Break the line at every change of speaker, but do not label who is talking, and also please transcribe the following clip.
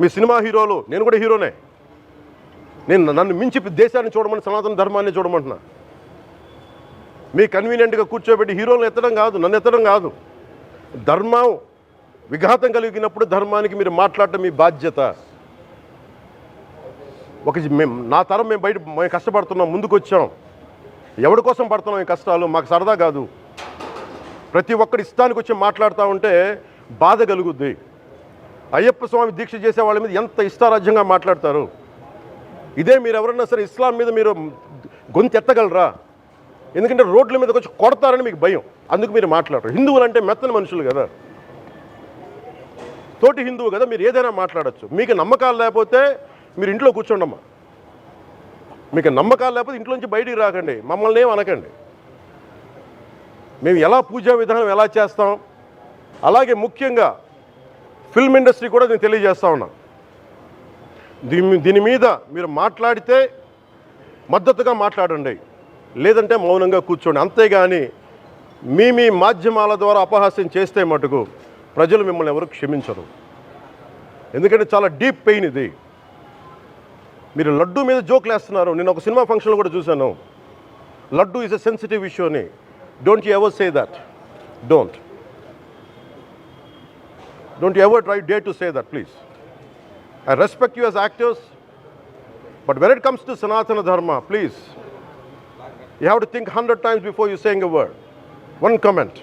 మీ cinema హీరోలు నేను కూడా హీరోనే. నేను నన్ను మించి దేశాన్ని చూడమని సనాతన ధర్మాన్ని చూడమంటున్నా. మీ కన్వీనియంట్గా కూర్చోబెట్టి హీరోలను ఎత్తడం కాదు నన్ను ఎత్తడం కాదు. ధర్మం విఘాతం కలిగినప్పుడు ధర్మానికి మీరు మాట్లాడటం మీ బాధ్యత. ఒక మేము నా తరం మేము బయట మేము కష్టపడుతున్నాం ముందుకు వచ్చాం ఎవరి కోసం పడుతున్నాం ఈ కష్టాలు? మాకు సరదా కాదు. ప్రతి ఒక్కరి ఇష్టానికి వచ్చి మాట్లాడుతూ ఉంటే బాధ కలుగుద్ది. అయ్యప్ప స్వామి దీక్ష చేసే వాళ్ళ మీద ఎంత ఇష్టారాజ్యంగా మాట్లాడతారు? ఇదే మీరు ఎవరన్నా సరే ఇస్లాం మీద మీరు గొంతు ఎత్తగలరా? ఎందుకంటే రోడ్ల మీద వచ్చి కొడతారని మీకు భయం. అందుకు మీరు మాట్లాడరు. హిందువులు అంటే మెత్తని మనుషులు కదా. తోటి హిందువు కదా మీరు ఏదైనా మాట్లాడచ్చు. మీకు నమ్మకాలు లేకపోతే మీరు ఇంట్లో కూర్చోండమ్మా. మీకు నమ్మకాలు లేకపోతే ఇంట్లోంచి బయటికి రాకండి. మమ్మల్ని ఏం అనకండి. మేము ఎలా పూజా విధానం ఎలా చేస్తాం? అలాగే ముఖ్యంగా ఫిల్మ్ ఇండస్ట్రీ కూడా నేను తెలియజేస్తా ఉన్నా. దీని దీని మీద మీరు మాట్లాడితే మద్దతుగా మాట్లాడండి. లేదంటే మౌనంగా కూర్చోండి. అంతేగాని మీ మీ మాధ్యమాల ద్వారా అపహాస్యం చేస్తే మటుకు ప్రజలు మిమ్మల్ని ఎవరు క్షమించరు. ఎందుకంటే చాలా డీప్ పెయిన్ ఇది. మీరు లడ్డు మీద జోకులు వేస్తున్నారు. నేను ఒక సినిమా ఫంక్షన్లో కూడా చూశాను. Laddu is a sensitive issue అని. Don't you ever say that don't Don't you ever try, dare to say that, please. I respect you as actors, but when it comes to Sanatana Dharma, please, you have to think 100 times before you saying a word. One comment.